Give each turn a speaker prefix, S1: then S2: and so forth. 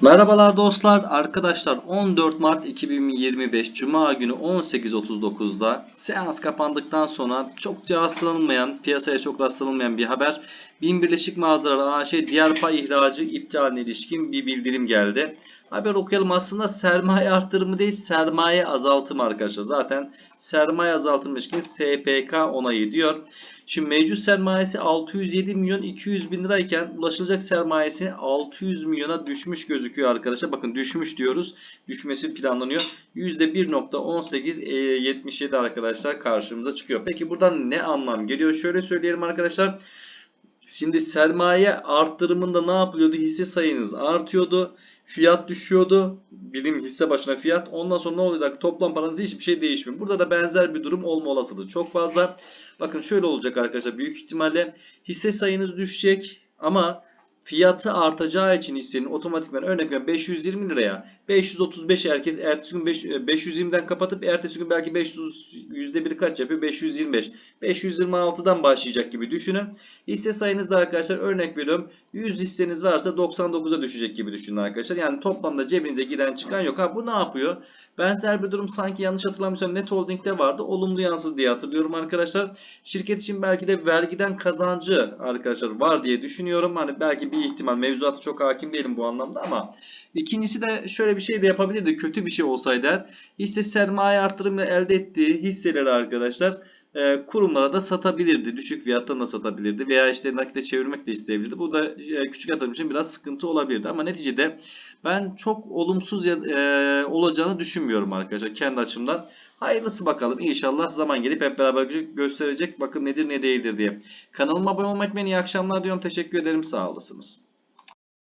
S1: Merhabalar dostlar. Arkadaşlar 14 Mart 2025 Cuma günü 18.39'da seans kapandıktan sonra çok rastlanılmayan, piyasaya çok rastlanılmayan bir haber. Bin Birleşik Mağazalar AŞ diğer pay ihracı iptaline ilişkin bir bildirim geldi. Haber okuyalım aslında sermaye arttırımı değil sermaye azaltımı arkadaşlar. Zaten sermaye azaltımı ilişkin SPK onayı diyor. Şimdi mevcut sermayesi 607 milyon 200 bin lirayken ulaşılacak sermayesi 600 milyona düşmüş gözüküyor arkadaşlar. Bakın düşmüş diyoruz. Düşmesi planlanıyor. %1.18 e, 77 arkadaşlar karşımıza çıkıyor. Peki buradan ne anlam geliyor? Şöyle söyleyelim arkadaşlar. Şimdi sermaye arttırımında ne yapılıyordu? Hisse sayınız artıyordu. Fiyat düşüyordu. Birim hisse başına fiyat. Ondan sonra ne olacak? Toplam paranız hiçbir şey değişmiyor. Burada da benzer bir durum olma olasılığı çok fazla. Bakın şöyle olacak arkadaşlar. Büyük ihtimalle hisse sayınız düşecek ama fiyatı artacağı için hissenin otomatikman örnek veriyorum 520 liraya 535 herkes ertesi gün 5, 520'den kapatıp ertesi gün belki 500 yüzde bir kaç yapıyor 525 526'dan başlayacak gibi düşünün. Hisse sayınızda arkadaşlar örnek veriyorum 100 hisseniz varsa 99'a düşecek gibi düşünün arkadaşlar. Yani toplamda cebinize giren çıkan yok. Ha bu ne yapıyor? Benzer bir durum sanki yanlış hatırlamıyorsam Net Holding'de vardı. Olumlu yansıdı diye hatırlıyorum arkadaşlar. Şirket için belki de vergiden kazancı arkadaşlar var diye düşünüyorum. Hani belki bir ihtimal mevzuata çok hakim değilim bu anlamda ama ikincisi de şöyle bir şey de yapabilirdi. Kötü bir şey olsaydı hisse sermaye artırımıyla elde ettiği hisseleri arkadaşlar e, kurumlara da satabilirdi. Düşük fiyattan da satabilirdi. Veya işte nakite çevirmek de isteyebilirdi. Bu da e, küçük yatırım için biraz sıkıntı olabilirdi. Ama neticede ben çok olumsuz ya- e, olacağını düşünmüyorum arkadaşlar kendi açımdan. Hayırlısı bakalım. İnşallah zaman gelip hep beraber gö- gösterecek. Bakın nedir ne değildir diye. Kanalıma abone olmayı unutmayın. İyi akşamlar diyorum. Teşekkür ederim. Sağ olasınız.